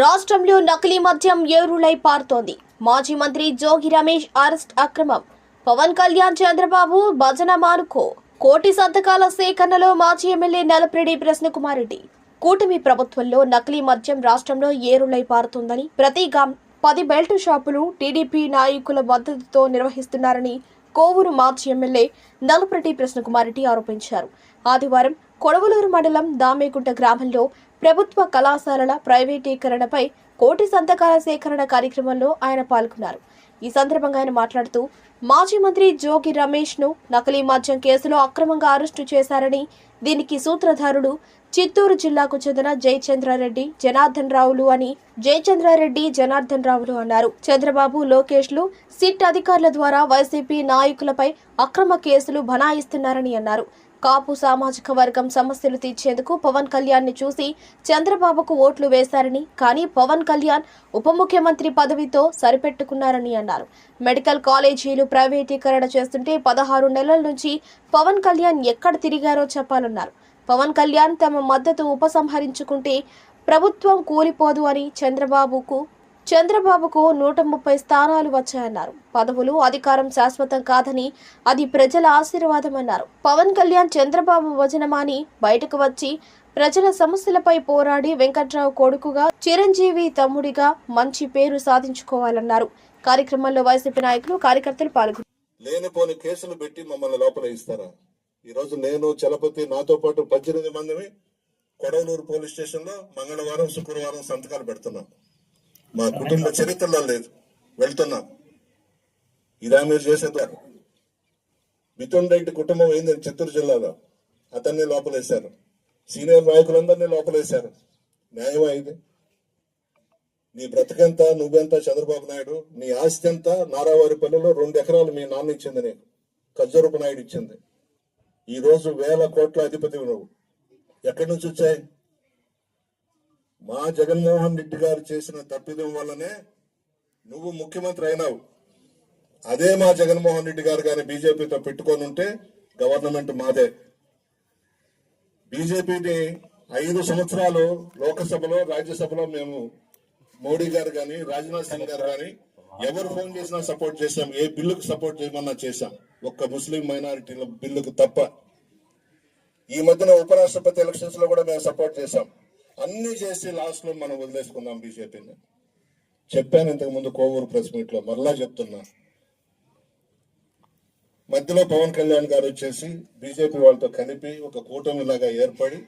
రాష్ట్రంలో నకిలీ మద్యం ఏరులై పారుతోంది. మాజీ మంత్రి జోగి రమేష్ అరెస్ట్ అక్రమం. పవన్ కళ్యాణ్ చంద్రబాబు భజన మానుకో. కోటి సంతకాల సేకరణలో మాజీ ఎమ్మెల్యే నలప్రెడ్డి ప్రశ్నకుమారెడ్డి. కూటమి ప్రభుత్వంలో నకిలీ మద్యం రాష్ట్రంలో ఏరులై పారుతోందని ప్రతి గాం పది బెల్ట్ షాపులు టీడీపీ నాయకుల మద్దతుతో నిర్వహిస్తున్నారని కోవూరు మాజీ ఎమ్మెల్యే నలప్రెడ్డి ప్రశ్నకుమారెడ్డి ఆరోపించారు. ఆదివారం కొడవలూరు మండలం దామేగుంట గ్రామంలో ప్రభుత్వ కళాశాలల ప్రైవేటీకరణపై కోటి సంతకాల సేకరణ కార్యక్రమంలో ఆయన పాల్గొన్నారు. ఈ సందర్భంగా ఆయన మాట్లాడుతూ మాజీ మంత్రి జోగి రమేష్ను నకిలీ మద్యం కేసులో అక్రమంగా అరెస్టు చేశారని దీనికి సూత్రధారుడు చిత్తూరు జిల్లాకు చెందిన జయచంద్రారెడ్డి జనార్దన్ రావులు అని జయచంద్రారెడ్డి జనార్దన్ రావులు అన్నారు. చంద్రబాబు లోకేష్లు సిట్ అధికారుల ద్వారా వైసీపీ నాయకులపై అక్రమ కేసులు బనాయిస్తున్నారని అన్నారు. కాపు సామాజిక వర్గం సమస్యలు తీర్చేందుకు పవన్ కళ్యాణ్ని చూసి చంద్రబాబుకు ఓట్లు వేశారని కానీ పవన్ కళ్యాణ్ ఉప ముఖ్యమంత్రి పదవితో సరిపెట్టుకున్నారని అన్నారు. మెడికల్ కాలేజీలు ప్రైవేటీకరణ చేస్తుంటే పదహారు నెలల నుంచి పవన్ కళ్యాణ్ ఎక్కడ తిరిగారో చెప్పాలన్నారు. పవన్ కళ్యాణ్ తమ మద్దతు ఉపసంహరించుకుంటే ప్రభుత్వం కూలిపోదు అని చంద్రబాబుకు చంద్రబాబుకు నూట ముప్పై స్థానాలు వచ్చాయన్నారు. పదవులు అధికారం శాశ్వతం కాదని అది ప్రజల ఆశీర్వాదమన్నారు. పవన్ కళ్యాణ్ చంద్రబాబు వచనమాని బయటకు వచ్చి ప్రజల సమస్యలపై పోరాడి వెంకట్రావు కొడుకుగా చిరంజీవి తమ్ముడిగా మంచి పేరు సాధించుకోవాలన్నారు. కార్యక్రమంలో వైసీపీ నాయకులు కార్యకర్తలు పాల్గొన్నారు లేనిపోని కేసులు పెట్టి మమ్మల్ని లోపల ఇస్తారా? ఈ రోజు నేను చలపతి నాతో పాటు పద్దెనిమిది మందిని కొడవలూరు పోలీస్ స్టేషన్లో మంగళవారం శుక్రవారం సంతకాలు పెడుతున్నాం. మా కుటుంబ చరిత్రలో లేదు. వెళ్తున్నాం. ఇదా మీరు చేసేది. మిథున్ రెడ్డి కుటుంబం ఏందని చిత్తూరు జిల్లాలో. అతన్ని లోపలేశారు. సీనియర్ నాయకులందరినీ లోపలేశారు. న్యాయమా ఇది? నీ బ్రతకెంత నువ్వెంత చంద్రబాబు నాయుడు? నీ ఆస్తి ఎంత? నారావారిపల్లిలో రెండు ఎకరాలు మీ నాన్న ఇచ్చింది నీకు. కజ్జరూపు నాయుడు ఇచ్చింది. ఈ రోజు వేల కోట్ల అధిపతి నువ్వు. ఎక్కడి నుంచి వచ్చాయి? మా జగన్మోహన్ రెడ్డి గారు చేసిన తప్పిదం వల్లనే నువ్వు ముఖ్యమంత్రి అయినావు. అదే మా జగన్మోహన్ రెడ్డి గారు కానీ బీజేపీతో పెట్టుకొని ఉంటే గవర్నమెంట్ మాదే. బీజేపీని ఐదు సంవత్సరాలు లోకసభలో రాజ్యసభలో మేము మోడీ గారు కానీ రాజ్నాథ్ సింగ్ గారు కానీ ఎవరు ఫోన్ చేసినా సపోర్ట్ చేశాం ఏ బిల్లుకు సపోర్ట్ చేయమన్నా చేశాం. ఒక్క ముస్లిం మైనారిటీల బిల్లుకు తప్ప. ఈ మధ్యన ఉపరాష్ట్రపతి ఎలక్షన్స్లో కూడా మేము సపోర్ట్ చేశాం. అన్ని చేసి లాస్ట్లో మనం వదిలేసుకుందాం బీజేపీని. చెప్పాను ఇంతకు ముందు కోవూరు ప్రెస్ మీట్లో మరలా చెప్తున్నా. మధ్యలో పవన్ కళ్యాణ్ గారు వచ్చేసి బీజేపీ వాళ్ళతో కలిపి ఒక కూటమిలాగా ఏర్పడి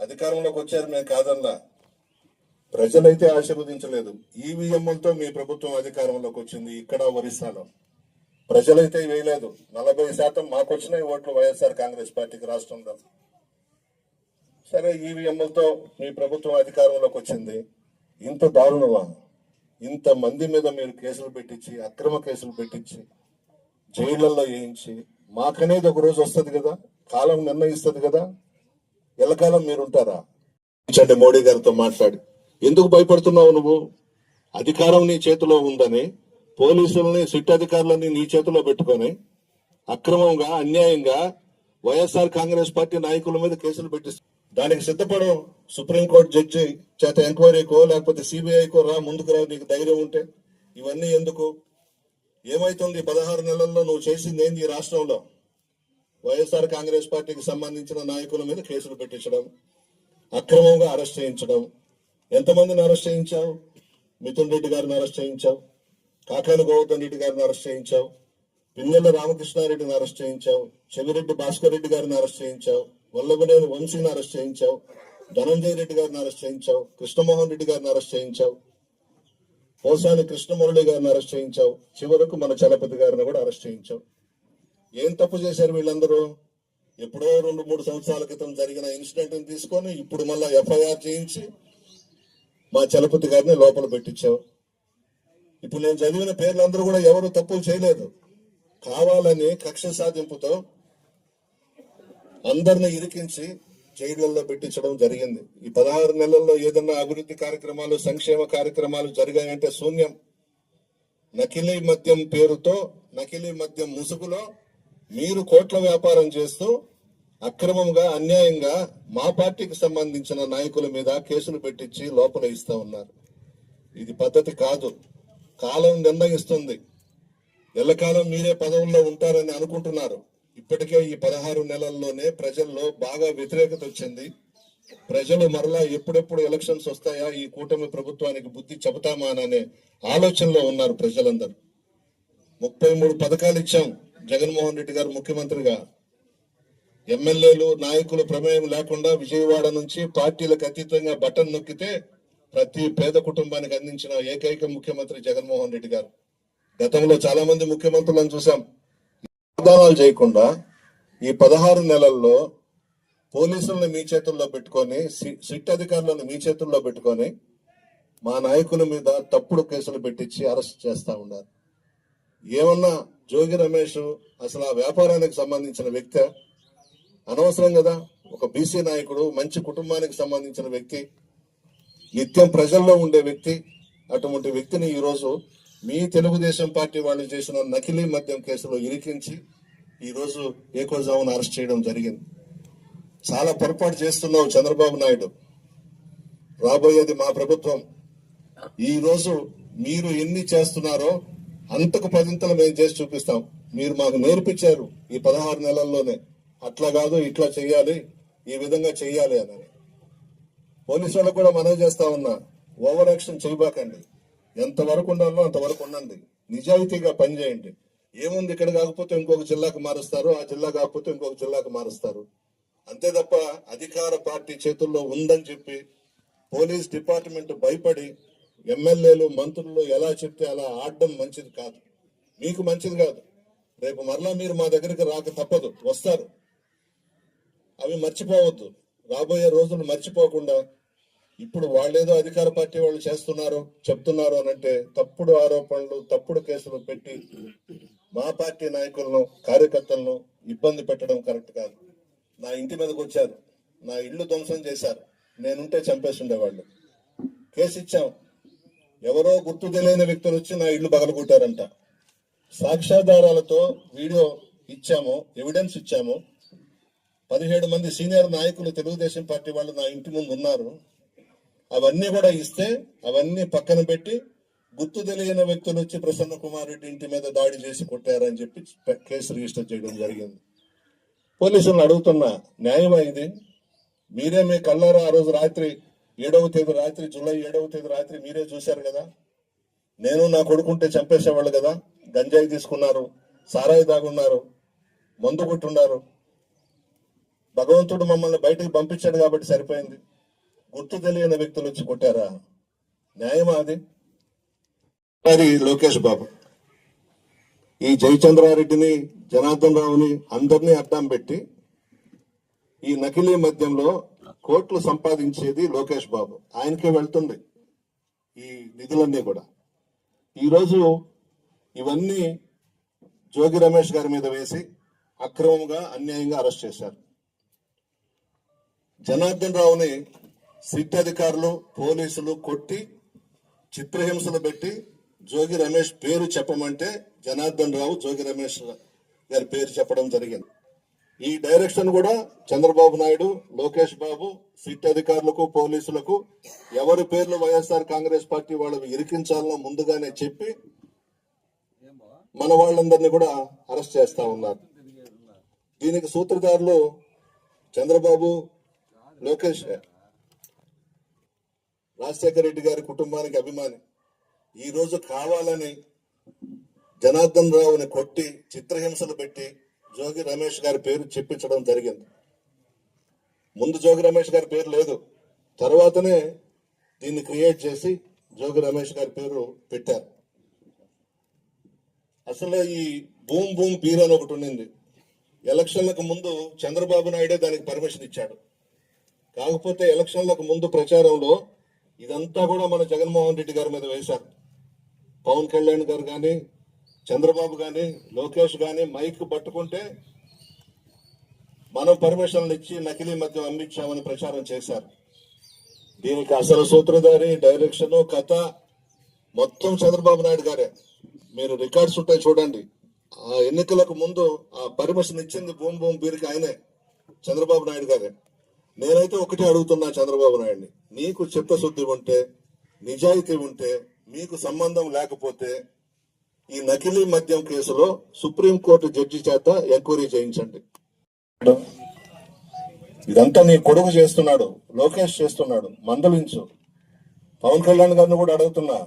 అధికారంలోకి వచ్చారు మేము కాదల్లా ప్రజలైతే ఆశీర్వదించలేదు. ఈవీఎంలతో మీ ప్రభుత్వం అధికారంలోకి వచ్చింది ఇక్కడ ఒరిస్సాలో. ప్రజలైతే వేయలేదు. నలభై శాతం మాకు వచ్చినాయి ఓట్లు వైఎస్ఆర్ కాంగ్రెస్ పార్టీకి రాష్ట్రంలో. సరే ఈవీఎంలతో మీ ప్రభుత్వం అధికారంలోకి వచ్చింది. ఇంత దారుణమా? ఇంత మంది మీద మీరు కేసులు పెట్టించి అక్రమ కేసులు పెట్టించి జైళ్ళలో వేయించి మాకనేది ఒక రోజు వస్తుంది కదా? కాలం నిర్ణయిస్తుంది కదా? ఎల్లకాలం మీరుంటారా? చండి మోడీ గారితో మాట్లాడి. ఎందుకు భయపడుతున్నావు నువ్వు? అధికారం నీ చేతిలో ఉందని పోలీసులని సిట్ అధికారులని నీ చేతిలో పెట్టుకొని అక్రమంగా అన్యాయంగా వైఎస్ఆర్ కాంగ్రెస్ పార్టీ నాయకుల మీద కేసులు పెట్టిస్తా దానికి సిద్ధపడు సుప్రీంకోర్టు జడ్జి చేత ఎంక్వైరీకో లేకపోతే సిబిఐకో రా ముందుకు రా నీకు ధైర్యం ఉంటే. ఇవన్నీ ఎందుకు? ఏమైతుంది? పదహారు నెలల్లో నువ్వు చేసింది ఏంది ఈ రాష్ట్రంలో? వైఎస్ఆర్ కాంగ్రెస్ పార్టీకి సంబంధించిన నాయకుల మీద కేసులు పెట్టించడం అక్రమంగా అరెస్ట్ చేయించడం. ఎంతమందిని అరెస్ట్ చేయించావు? మిథున్ రెడ్డి గారిని అరెస్ట్ చేయించావు. కాకాని గౌతమ్ రెడ్డి గారిని అరెస్ట్ చేయించావు. పిన్నెల రామకృష్ణారెడ్డిని అరెస్ట్ చేయించావు. చెవిరెడ్డి భాస్కర్ రెడ్డి గారిని అరెస్ట్ చేయించావు. వల్లభనేని వంశీని అరెస్ట్ చేయించావు ధనంజయ రెడ్డి గారిని అరెస్ట్ చేయించావు కృష్ణమోహన్ రెడ్డి గారిని అరెస్ట్ చేయించావు పోసాని కృష్ణమురళి గారిని అరెస్ట్ చేయించావు చివరకు మన చలపతి గారిని కూడా అరెస్ట్ చేయించావు. ఏం తప్పు చేశారు వీళ్ళందరూ? ఎప్పుడో రెండు మూడు సంవత్సరాల క్రితం జరిగిన ఇన్సిడెంట్ తీసుకొని ఇప్పుడు మళ్ళా ఎఫ్ఐఆర్ చేయించి మా చలపతి గారిని లోపల పెట్టించావు. ఇప్పుడు నేను చదివిన పేర్లందరూ కూడా ఎవరు తప్పులు చేయలేదు. కావాలని కక్ష సాధింపుతో అందరిని ఇరికించి జైళ్ళలో పెట్టించడం జరిగింది. ఈ పదహారు నెలల్లో ఏదన్నా అభివృద్ధి కార్యక్రమాలు సంక్షేమ కార్యక్రమాలు జరిగాయంటే శూన్యం. నకిలీ మద్యం పేరుతో నకిలీ మద్యం ముసుగులో మీరు కోట్ల వ్యాపారం చేస్తూ అక్రమంగా అన్యాయంగా మా పార్టీకి సంబంధించిన నాయకుల మీద కేసులు పెట్టించి లోపల ఇస్తా ఉన్నారు. ఇది పద్ధతి కాదు. కాలం నిర్ణయిస్తుంది. ఎల్లకాలం మీరే పదవుల్లో ఉంటారని అనుకుంటున్నారు. ఇప్పటికే ఈ పదహారు నెలల్లోనే ప్రజల్లో బాగా వ్యతిరేకత వచ్చింది. ప్రజలు మరలా ఎప్పుడెప్పుడు ఎలక్షన్స్ వస్తాయా? ఈ కూటమి ప్రభుత్వానికి బుద్ధి చెబుతామా అనే ఆలోచనలో ఉన్నారు ప్రజలందరూ. ముప్పై మూడు పథకాలు ఇచ్చాం జగన్మోహన్ రెడ్డి గారు ముఖ్యమంత్రిగా. ఎమ్మెల్యేలు నాయకులు ప్రమేయం లేకుండా విజయవాడ నుంచి పార్టీలకు అతీతంగా బటన్ నొక్కితే ప్రతి పేద కుటుంబానికి అందించిన ఏకైక ముఖ్యమంత్రి జగన్మోహన్ రెడ్డి గారు. గతంలో చాలా మంది ముఖ్యమంత్రులను చూసాం వాగ్దానాలు చేయకుండా ఈ పదహారు నెలల్లో పోలీసులను మీ చేతుల్లో పెట్టుకొని సి- సిట్ అధికారులను మీ చేతుల్లో పెట్టుకొని మా నాయకుల మీద తప్పుడు కేసులు పెట్టించి అరెస్ట్ చేస్తా ఉన్నారు. ఏమన్నా జోగి రమేష్ అసలు ఆ వ్యాపారానికి సంబంధించిన వ్యక్తి? అనవసరం కదా. ఒక బీసీ నాయకుడు మంచి కుటుంబానికి సంబంధించిన వ్యక్తి నిత్యం ప్రజల్లో ఉండే వ్యక్తి అటువంటి వ్యక్తిని ఈరోజు మీ తెలుగుదేశం పార్టీ వాళ్ళు చేసిన నకిలీ మద్యం కేసులో ఇరికించి ఈరోజు ఏకోజామును అరెస్ట్ చేయడం జరిగింది. చాలా పొరపాటు చేస్తున్నావు చంద్రబాబు నాయుడు. రాబోయేది మా ప్రభుత్వం. ఈరోజు మీరు ఎన్ని చేస్తున్నారో అంతకు పదింతలు మేము చేసి చూపిస్తాం. మీరు మాకు నేర్పించారు ఈ పదహారు నెలల్లోనే. అట్లా కాదు ఇట్లా చెయ్యాలి ఈ విధంగా చెయ్యాలి అని పోలీసు వాళ్ళకు కూడా మనవి చేస్తా ఉన్నా ఓవర్ యాక్షన్ చేయబాకండి. ఎంతవరకు ఉండాలో అంతవరకు ఉండండి. నిజాయితీగా పనిచేయండి ఏముంది ఇక్కడ కాకపోతే ఇంకొక జిల్లాకు మారుస్తారు ఆ జిల్లా కాకపోతే ఇంకొక జిల్లాకు మారుస్తారు. అంతే తప్ప అధికార పార్టీ చేతుల్లో ఉందని చెప్పి పోలీస్ డిపార్ట్మెంట్ భయపడి ఎమ్మెల్యేలు మంత్రులు ఎలా చెప్తే అలా ఆడడం మంచిది కాదు. మీకు మంచిది కాదు. రేపు మరలా మీరు మా దగ్గరికి రాక తప్పదు. వస్తారు. అవి మర్చిపోవద్దు. రాబోయే రోజులు మర్చిపోకుండా ఇప్పుడు వాళ్ళేదో అధికార పార్టీ వాళ్ళు చేస్తున్నారు చెప్తున్నారు అని అంటే తప్పుడు ఆరోపణలు తప్పుడు కేసులు పెట్టి మా పార్టీ నాయకులను కార్యకర్తలను ఇబ్బంది పెట్టడం కరెక్ట్ కాదు. నా ఇంటి మీదకి వచ్చారు. నా ఇల్లు ధ్వంసం చేశారు. నేనుంటే చంపేసి ఉండేవాళ్ళు. కేసు ఇచ్చాం. ఎవరో గుర్తు తెలియని వ్యక్తులు వచ్చి నా ఇల్లు పగలగొట్టారంట. సాక్ష్యాధారాలతో వీడియో ఇచ్చాము ఎవిడెన్స్ ఇచ్చాము. పదిహేడు మంది సీనియర్ నాయకులు తెలుగుదేశం పార్టీ వాళ్ళు నా ఇంటి ముందు ఉన్నారు. అవన్నీ కూడా ఇస్తే అవన్నీ పక్కన పెట్టి గుర్తు తెలియని వ్యక్తులు వచ్చి ప్రసన్న కుమార్ రెడ్డి ఇంటి మీద దాడి చేసి కొట్టారని చెప్పి కేసు రిజిస్టర్ చేయడం జరిగింది. పోలీసులను అడుగుతున్నా న్యాయమా ఇది మీరే మీ కళ్ళారా ఆ రోజు రాత్రి ఏడవ తేదీ రాత్రి జూలై ఏడవ తేదీ రాత్రి మీరే చూశారు కదా? నేను నా కొడుకుంటే చంపేసేవాళ్ళు కదా? గంజాయి తీసుకున్నారు సారాయి దాగున్నారు మందు కొట్టున్నారు. భగవంతుడు మమ్మల్ని బయటకు పంపించాడు కాబట్టి సరిపోయింది. గుర్తు తెలియని వ్యక్తులు వచ్చి కొట్టారా? న్యాయమా అది? మరి లోకేష్ బాబు ఈ జయచంద్రారెడ్డిని జనార్దన్ రావుని అందరినీ అడ్డం పెట్టి ఈ నకిలీ మద్యంలో కోట్లు సంపాదించేది లోకేష్ బాబు. ఆయనకే వెళ్తుంది ఈ నిధులన్నీ కూడా. ఈరోజు ఇవన్నీ జోగి రమేష్ గారి మీద వేసి అక్రమంగా అన్యాయంగా అరెస్ట్ చేశారు. జనార్దన్ రావుని సిట్ అధికారులు పోలీసులు కొట్టి చిత్రహింసలు పెట్టి జోగి రమేష్ పేరు చెప్పమంటే జనార్దన్ రావు జోగి రమేష్ గారి పేరు చెప్పడం జరిగింది. ఈ డైరెక్షన్ కూడా చంద్రబాబు నాయుడు లోకేష్ బాబు సిట్ అధికారులకు పోలీసులకు ఎవరి పేర్లు వైఎస్ఆర్ కాంగ్రెస్ పార్టీ వాళ్ళని ఇరికించాలనో ముందుగానే చెప్పి మన వాళ్ళందరినీ కూడా అరెస్ట్ చేస్తా ఉన్నారు. దీనికి సూత్రధారులు చంద్రబాబు లోకేష్ రాజశేఖర రెడ్డి గారి కుటుంబానికి అభిమాని. ఈ రోజు కావాలని జనార్దన్ రావుని కొట్టి చిత్రహింసలు పెట్టి జోగి రమేష్ గారి పేరు చెప్పించడం జరిగింది. ముందు జోగి రమేష్ గారి పేరు లేదు. తర్వాతనే దీన్ని క్రియేట్ చేసి జోగి రమేష్ గారి పేరు పెట్టారు. అసలు ఈ భూమ్ భూమ్ పీర్ అని ఒకటి ఉండింది. ఎలక్షన్లకు ముందు చంద్రబాబు నాయుడే దానికి పర్మిషన్ ఇచ్చాడు. కాకపోతే ఎలక్షన్లకు ముందు ప్రచారంలో ఇదంతా కూడా మన జగన్మోహన్ రెడ్డి గారి మీద వేశారు. పవన్ కళ్యాణ్ గారు కానీ చంద్రబాబు కానీ లోకేష్ కానీ మైక్ పట్టుకుంటే మనం పర్మిషన్లు ఇచ్చి నకిలీ మద్యం అమ్మించామని ప్రచారం చేశారు. దీనికి అసలు సూత్రధారి డైరెక్షన్ కథ మొత్తం చంద్రబాబు నాయుడు గారే. మీరు రికార్డ్స్ ఉంటాయి చూడండి. ఆ ఎన్నికలకు ముందు ఆ పర్మిషన్ ఇచ్చింది భూమి భూమి బీరికి ఆయనే చంద్రబాబు నాయుడు గారే. నేనైతే ఒకటే అడుగుతున్నా చంద్రబాబు నాయుడిని. నీకు చిత్తశుద్ధి ఉంటే నిజాయితీ ఉంటే మీకు సంబంధం లేకపోతే ఈ నకిలీ మద్యం కేసులో సుప్రీంకోర్టు జడ్జి చేత ఎంక్వైరీ చేయించండి. ఇదంతా నీ కొడుకు చేస్తున్నాడు లోకేష్ చేస్తున్నాడు మందలించు. పవన్ కళ్యాణ్ గారిని కూడా అడుగుతున్నా.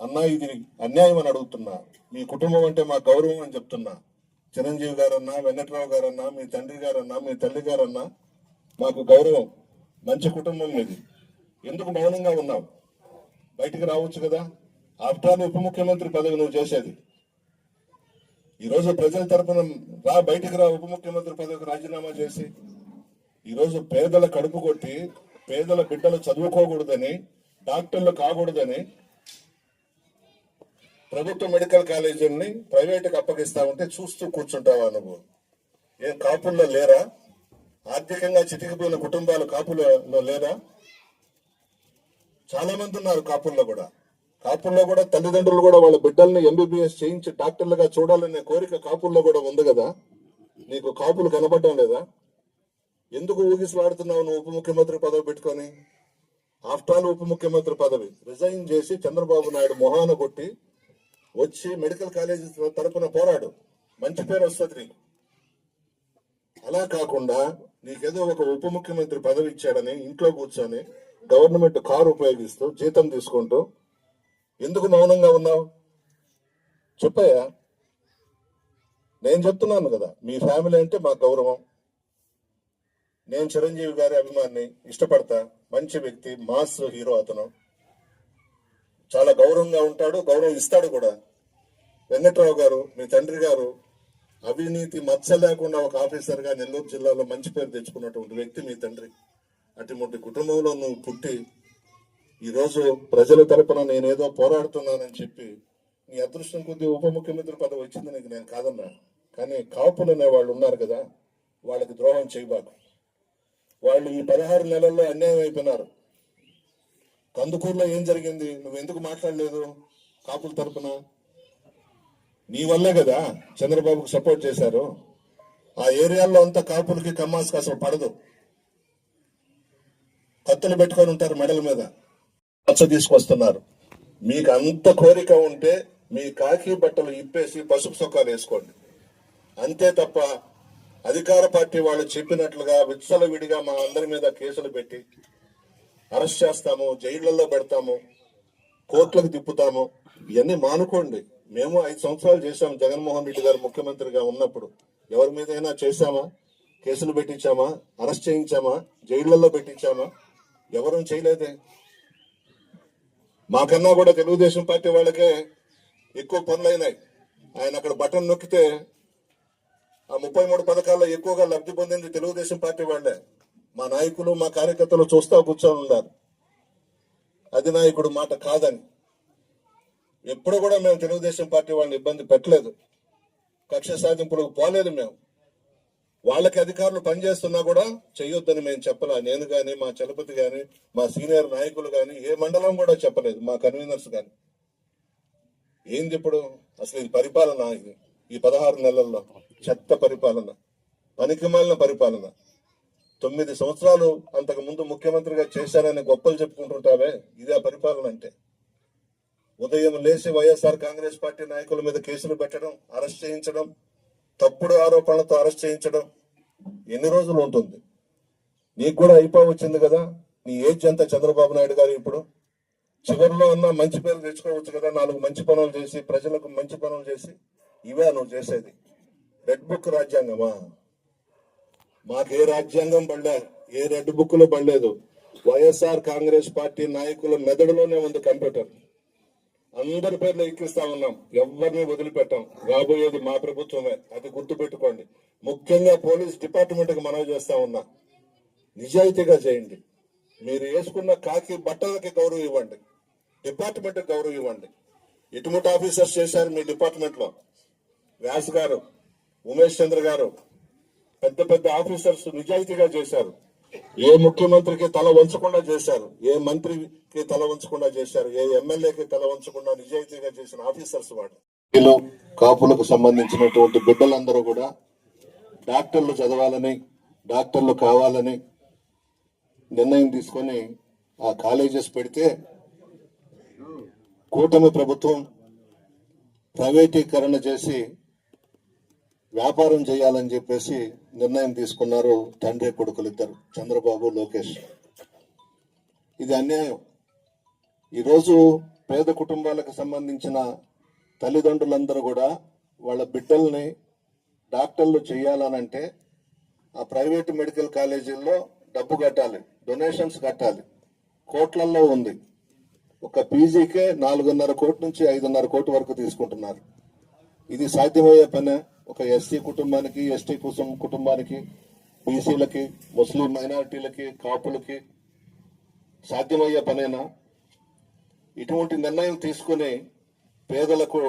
అన్నా ఇది అన్యాయం అని అడుగుతున్నా. మీ కుటుంబం అంటే మా గౌరవం అని చెప్తున్నా. చిరంజీవి గారన్నా వెంకట్రావు గారన్నా మీ తండ్రి గారన్నా మీ తల్లి గారన్నా మాకు గౌరవం. మంచి కుటుంబం మీది ఎందుకు మౌనంగా ఉన్నావు? బయటికి రావచ్చు కదా. ఆఫ్టర్ ఉప ముఖ్యమంత్రి పదవి నువ్వు చేసేది. ఈరోజు ప్రజల తరపున రా బయటికి రా ఉప ముఖ్యమంత్రి పదవికి రాజీనామా చేసి. ఈరోజు పేదల కడుపు కొట్టి పేదల బిడ్డలు చదువుకోకూడదని డాక్టర్లు కాకూడదని ప్రభుత్వ మెడికల్ కాలేజీని ప్రైవేటుకి అప్పగిస్తా ఉంటే చూస్తూ కూర్చుంటావా నువ్వు? ఏం కాపుల్లో లేరా? ఆర్థికంగా చితికిపోయిన కుటుంబాలు కాపులలో లేరా చాలా మంది ఉన్నారు కాపుల్లో కూడా. కాపుల్లో కూడా తల్లిదండ్రులు కూడా వాళ్ళ బిడ్డల్ని ఎంబీబీఎస్ చేయించి డాక్టర్లుగా చూడాలనే కోరిక కాపుల్లో కూడా ఉంది కదా? నీకు కాపులు కనబడడం లేదా? ఎందుకు ఊగిసలాడుతున్నావు నువ్వు ఉప ముఖ్యమంత్రి పదవి పెట్టుకొని? ఆఫ్టర్ ఆల్ ఉప ముఖ్యమంత్రి పదవి. రిజైన్ చేసి చంద్రబాబు నాయుడు మొహాన కొట్టి వచ్చి మెడికల్ కాలేజీ తరపున పోరాడు. మంచి పేరు వస్తుంది అలా కాకుండా నీకేదో ఒక ఉప ముఖ్యమంత్రి పదవి ఇచ్చాడని ఇంట్లో కూర్చొని గవర్నమెంట్ కారు ఉపయోగిస్తూ జీతం తీసుకుంటూ ఎందుకు మౌనంగా ఉన్నావు? చెప్పయ్యా. నేను చెప్తున్నాను కదా మీ ఫ్యామిలీ అంటే మా గౌరవం. నేను చిరంజీవి గారి అభిమాన్ని ఇష్టపడతా మంచి వ్యక్తి మాస్ హీరో అతను. చాలా గౌరవంగా ఉంటాడు గౌరవం ఇస్తాడు కూడా. వెంకట్రావు గారు మీ తండ్రి గారు అవినీతి మచ్చ లేకుండా ఒక ఆఫీసర్గా నెల్లూరు జిల్లాలో మంచి పేరు తెచ్చుకున్నటువంటి వ్యక్తి మీ తండ్రి. అటువంటి కుటుంబంలో నువ్వు పుట్టి ఈరోజు ప్రజల తరపున నేనేదో పోరాడుతున్నానని చెప్పి నీ అదృష్టం కొద్దీ ఉప ముఖ్యమంత్రి పదవి వచ్చింది నీకు నేను కాదన్నా. కానీ కాపులు అనే వాళ్ళు ఉన్నారు కదా వాళ్ళకి ద్రోహం చేయబాకు. వాళ్ళు ఈ పదహారు నెలల్లో అన్యాయం అయిపోయినారు. కందుకూరులో ఏం జరిగింది? నువ్వు ఎందుకు మాట్లాడలేదు కాపుల తరపున? నీ వల్లే కదా చంద్రబాబుకు సపోర్ట్ చేశారు. ఆ ఏరియాలో అంతా కాపులకి కమ్మాస్కి అసలు పడదు. కత్తులు పెట్టుకొని ఉంటారు మెడల మీద. పచ్చ తీసుకొస్తున్నారు. మీకు అంత కోరిక ఉంటే మీ కాకి బట్టలు ఇప్పేసి పసుపు సొక్కాలు వేసుకోండి. అంతే తప్ప అధికార పార్టీ వాళ్ళు చెప్పినట్లుగా విచ్చలవిడిగా మా అందరి మీద కేసులు పెట్టి అరెస్ట్ చేస్తాము జైళ్ళలో పెడతాము కోర్టులకు తిప్పుతాము. ఇవన్నీ మానుకోండి. మేము ఐదు సంవత్సరాలు చేశాం జగన్మోహన్ రెడ్డి గారు ముఖ్యమంత్రిగా ఉన్నప్పుడు. ఎవరి మీదైనా చేశామా? కేసులు పెట్టించామా? అరెస్ట్ చేయించామా? జైళ్ళలో పెట్టించామా? ఎవరూ చేయలేదే. మాకన్నా కూడా తెలుగుదేశం పార్టీ వాళ్ళకే ఎక్కువ పనులైనాయి. ఆయన అక్కడ బటన్ నొక్కితే ఆ ముప్పై మూడు పథకాల్లో ఎక్కువగా లబ్ధి పొందింది తెలుగుదేశం పార్టీ వాళ్ళే. మా నాయకులు మా కార్యకర్తలు చూస్తా కూర్చొని ఉన్నారు. అది నాయకుడు మాట కాదని. ఎప్పుడు కూడా మేము తెలుగుదేశం పార్టీ వాళ్ళని ఇబ్బంది పెట్టలేదు. కక్ష సాధింపులకు పోలేదు మేము. వాళ్ళకి అధికారులు పనిచేస్తున్నా కూడా చెయ్యొద్దని మేము చెప్పలే. నేను కానీ మా చలపతి కానీ మా సీనియర్ నాయకులు కానీ ఏ మండలం కూడా చెప్పలేదు మా కన్వీనర్స్ కానీ ఏంది ఇప్పుడు? అసలు ఇది పరిపాలన ఇది. ఈ పదహారు నెలల్లో చెత్త పరిపాలన పనికిమాలిన పరిపాలన. తొమ్మిది సంవత్సరాలు అంతకు ముందు ముఖ్యమంత్రిగా చేశారని గొప్పలు చెప్పుకుంటుంటావే ఇదే పరిపాలన అంటే. ఉదయం లేచి వైఎస్ఆర్ కాంగ్రెస్ పార్టీ నాయకుల మీద కేసులు పెట్టడం అరెస్ట్ చేయించడం తప్పుడు ఆరోపణలతో అరెస్ట్ చేయించడం ఎన్ని రోజులు ఉంటుంది? నీకు కూడా అయిపో వచ్చింది కదా? నీ ఏజ్ ఎంత చంద్రబాబు నాయుడు గారు ఇప్పుడు? చివరిలో ఉన్న మంచి పేరు తెచ్చుకోవచ్చు కదా? నాలుగు మంచి పనులు చేసి ప్రజలకు మంచి పనులు చేసి ఇవే నువ్వు చేసేది. రెడ్ బుక్ రాజ్యాంగమా? మాకు ఏ రాజ్యాంగం పడలే ఏ రెడ్ బుక్లో పడలేదు. వైఎస్ఆర్ కాంగ్రెస్ పార్టీ నాయకుల మెదడులోనే ఉంది కంప్యూటర్. అందరి పేర్లు ఎక్కిస్తా ఉన్నాం. ఎవరిని వదిలిపెట్టాం. రాబోయేది మా ప్రభుత్వమే. అది గుర్తు పెట్టుకోండి ముఖ్యంగా పోలీస్ డిపార్ట్మెంట్కి మనవి చేస్తా ఉన్నా. నిజాయితీగా చేయండి. మీరు వేసుకున్న కాకి బట్టలకి గౌరవం ఇవ్వండి. డిపార్ట్మెంట్ గౌరవం ఇవ్వండి. ఇటుముట ఆఫీసర్స్ చేశారు మీ డిపార్ట్మెంట్లో వ్యాస్ గారు ఉమేష్ చంద్ర గారు పెద్ద పెద్ద ఆఫీసర్స్ నిజాయితీగా చేశారు. ఏ ముఖ్యమంత్రికి తల వంచకుండా చేశారు? ఏ మంత్రికి తల వంచకుండా చేశారు? ఏ ఎమ్మెల్యేకి తల వంచకుండా నిజాయితీగా చేసిన ఆఫీసర్స్ వాడు? వీళ్ళు కాపులకు సంబంధించినటువంటి బిడ్డలందరూ కూడా డాక్టర్లు చదవాలని డాక్టర్లు కావాలని నిర్ణయం తీసుకొని ఆ కాలేజెస్ పెడితే కూటమి ప్రభుత్వం ప్రైవేటీకరణ చేసి వ్యాపారం చేయాలని చెప్పేసి నిర్ణయం తీసుకున్నారు తండ్రి కొడుకులు ఇద్దరు చంద్రబాబు లోకేష్. ఇది అన్యాయం. ఈరోజు పేద కుటుంబాలకు సంబంధించిన తల్లిదండ్రులందరూ కూడా వాళ్ళ బిడ్డల్ని డాక్టర్లు చేయాలనంటే ఆ ప్రైవేట్ మెడికల్ కాలేజీల్లో డబ్బు కట్టాలి డొనేషన్స్ కట్టాలి. కోట్లల్లో ఉంది. ఒక పీజీకే నాలుగున్నర కోటి నుంచి ఐదున్నర కోటి వరకు తీసుకుంటున్నారు. ఇది సాధ్యమయ్యే పని? ఒక ఎస్సీ కుటుంబానికి ఎస్టీ కుసం- కుటుంబానికి బీసీలకి ముస్లిం మైనారిటీలకి కాపులకి సాధ్యమయ్యే పనేనా ఇటువంటి నిర్ణయం తీసుకుని పేదలకు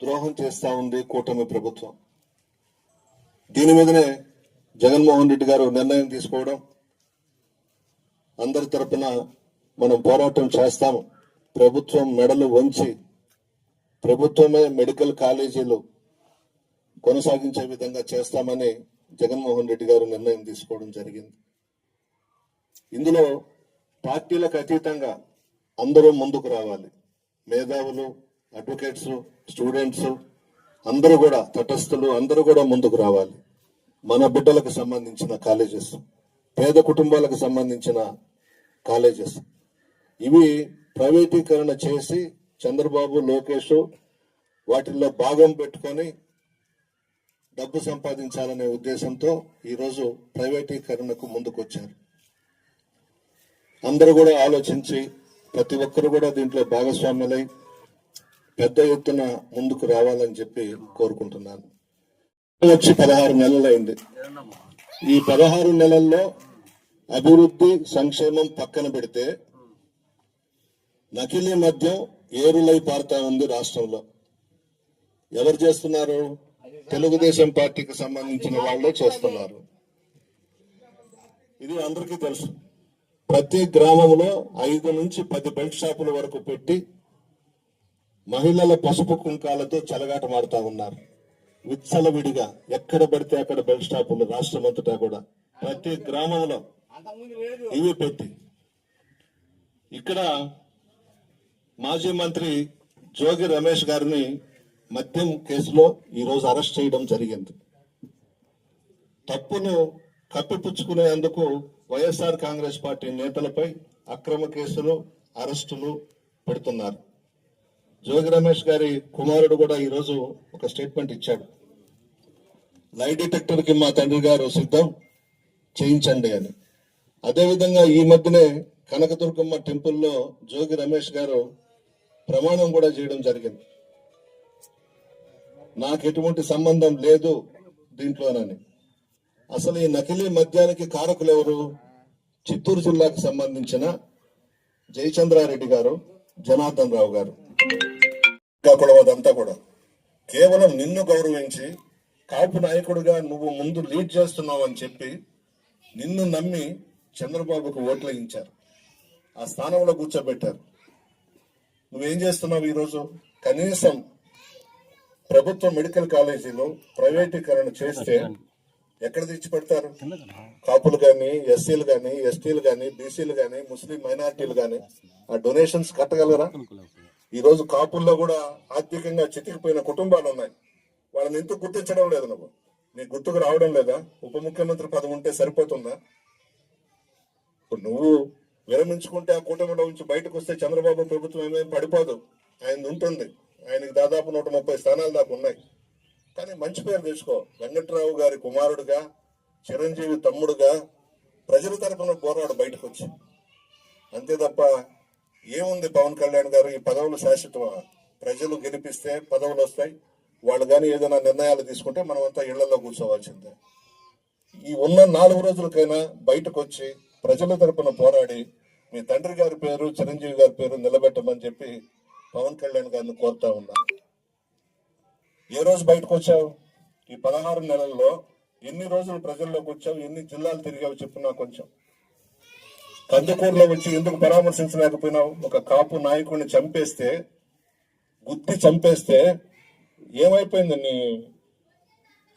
ద్రోహం చేస్తా ఉంది కూటమి ప్రభుత్వం. దీని మీదనే జగన్మోహన్ రెడ్డి గారు నిర్ణయం తీసుకోవడం అందరి తరపున మనం పోరాటం చేస్తాము ప్రభుత్వం మెడలు వంచి ప్రభుత్వమే మెడికల్ కాలేజీలు కొనసాగించే విధంగా చేస్తామని జగన్మోహన్ రెడ్డి గారు నిర్ణయం తీసుకోవడం జరిగింది. ఇందులో పార్టీలకు అతీతంగా అందరూ ముందుకు రావాలి. మేధావులు అడ్వకేట్స్ స్టూడెంట్స్ అందరూ కూడా తటస్థులు అందరూ కూడా ముందుకు రావాలి. మన బిడ్డలకు సంబంధించిన కాలేజెస్ పేద కుటుంబాలకు సంబంధించిన కాలేజెస్. ఇవి ప్రైవేటీకరణ చేసి చంద్రబాబు లోకేష్ వాటిల్లో భాగం పెట్టుకొని డబ్బు సంపాదించాలనే ఉద్దేశంతో ఈరోజు ప్రైవేటీకరణకు ముందుకొచ్చారు. అందరూ కూడా ఆలోచించి ప్రతి ఒక్కరు కూడా దీంట్లో భాగస్వాములై పెద్ద ఎత్తున ముందుకు రావాలని చెప్పి కోరుకుంటున్నాను. వచ్చి పదహారు నెలలైంది. ఈ పదహారు నెలల్లో అభివృద్ధి సంక్షేమం పక్కన పెడితే నకిలీ మద్యం ఏరులై పారుతా ఉంది రాష్ట్రంలో. ఎవరు చేస్తున్నారు? తెలుగుదేశం పార్టీకి సంబంధించిన వాళ్ళే చేస్తున్నారు. ఇది అందరికీ తెలుసు. ప్రతి గ్రామంలో ఐదు నుంచి పది బెల్ట్ షాపుల వరకు పెట్టి మహిళల పసుపు కుంకాలతో చెలగాటమాడుతా ఉన్నారు. విచ్చలవిడిగా ఎక్కడ పడితే అక్కడ బెల్ట్ షాపులు రాష్ట్రం అంతటా కూడా. ప్రతి గ్రామంలో ఇవి పెట్టి. ఇక్కడ మాజీ మంత్రి జోగి రమేష్ గారిని మద్యం కేసులో ఈరోజు అరెస్ట్ చేయడం జరిగింది. తప్పును కప్పిపుచ్చుకునేందుకు వైఎస్ఆర్ కాంగ్రెస్ పార్టీ నేతలపై అక్రమ కేసులు అరెస్టులు పెడుతున్నారు. జోగి రమేష్ గారి కుమారుడు కూడా ఈరోజు ఒక స్టేట్మెంట్ ఇచ్చాడు. లై డిటెక్టర్కి మా తండ్రి గారు సిద్ధం చేయించండి అని. అదేవిధంగా ఈ మధ్యనే కనకదుర్గమ్మ టెంపుల్లో జోగి రమేష్ గారు ప్రమాణం కూడా చేయడం జరిగింది. నాకు ఎటువంటి సంబంధం లేదు దీంట్లోనని. అసలు ఈ నకిలీ మద్యానికి కారకులు ఎవరు? చిత్తూరు జిల్లాకు సంబంధించిన జయచంద్రారెడ్డి గారు జనార్దన్ రావు గారు. ఇంకా కూడా అదంతా కూడా. కేవలం నిన్ను గౌరవించి కాపు నాయకుడిగా నువ్వు ముందు లీడ్ చేస్తున్నావు అని చెప్పి నిన్ను నమ్మి చంద్రబాబుకు ఓట్లు వేయించారు. ఆ స్థానంలో కూర్చోబెట్టారు. నువ్వేం చేస్తున్నావు ఈరోజు? కనీసం ప్రభుత్వ మెడికల్ కాలేజీలో ప్రైవేటీకరణ చేస్తే ఎక్కడ తెచ్చి పెడతారు? కాపులు కానీ ఎస్సీలు కానీ ఎస్టీలు కానీ బీసీలు కానీ ముస్లిం మైనారిటీలు కానీ ఆ డొనేషన్స్ కట్టగలరా? ఈ రోజు కాపుల్లో కూడా ఆర్థికంగా చితికిపోయిన కుటుంబాలు ఉన్నాయి. వాళ్ళని ఎందుకు గుర్తించడం లేదు నువ్వు? నీకు గుర్తుకు రావడం లేదా? ఉప ముఖ్యమంత్రి పదవి ఉంటే సరిపోతుందా? ఇప్పుడు నువ్వు విరమించుకుంటే ఆ కూటమిలో నుంచి బయటకు వస్తే చంద్రబాబు ప్రభుత్వం ఏమేమి పడిపోదు. ఆయన ఉంటుంది. ఆయనకి దాదాపు నూట ముప్పై స్థానాలు దాకా ఉన్నాయి. కానీ మంచి పేరు తెచ్చుకో. వెంకట్రావు గారి కుమారుడుగా చిరంజీవి తమ్ముడుగా ప్రజల తరపున పోరాడు బయటకు వచ్చి అంతే తప్ప ఏముంది పవన్ కళ్యాణ్ గారు? ఈ పదవులు శాశ్వతమా ప్రజలు గెలిపిస్తే పదవులు వస్తాయి. వాళ్ళు కానీ ఏదైనా నిర్ణయాలు తీసుకుంటే మనం అంతా ఇళ్ళలో కూర్చోవాల్సిందే. ఈ ఉన్న నాలుగు రోజులకైనా బయటకు వచ్చి ప్రజల తరపున పోరాడి మీ తండ్రి గారి పేరు చిరంజీవి గారి పేరు నిలబెట్టమని చెప్పి పవన్ కళ్యాణ్ గారిని కోరుతా ఉన్నా. ఏ రోజు బయటకు వచ్చావు? ఈ పదహారు నెలల్లో ఎన్ని రోజులు ప్రజల్లోకి వచ్చావు? ఎన్ని జిల్లాలు తిరిగావు చెప్పు నాకు కొంచెం. కందుకూరులో వచ్చి ఎందుకు పరామర్శించలేకపోయినావు? ఒక కాపు నాయకుడిని చంపేస్తే గుద్ది చంపేస్తే ఏమైపోయింది నీ?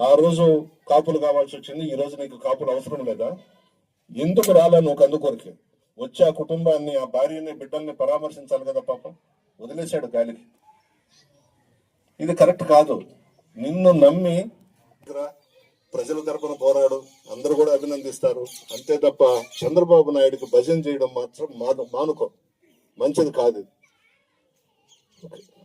ఆ రోజు కాపులు కావాల్సి వచ్చింది ఈ రోజు నీకు కాపులు అవసరం లేదా? ఎందుకు రాలా నువ్వు కందుకూరికి? వచ్చి ఆ కుటుంబాన్ని ఆ భార్యని బిడ్డల్ని పరామర్శించాలి కదా పాపం. వదిలేశాడు గాలికి. ఇది కరెక్ట్ కాదు. నిన్ను నమ్మి ప్రజల తరపున పోరాడు. అందరూ కూడా అభినందిస్తారు. అంతే తప్ప చంద్రబాబు నాయుడుకి భజన చేయడం మాత్రం మాను మానుకో. మంచిది కాదు ఓకే.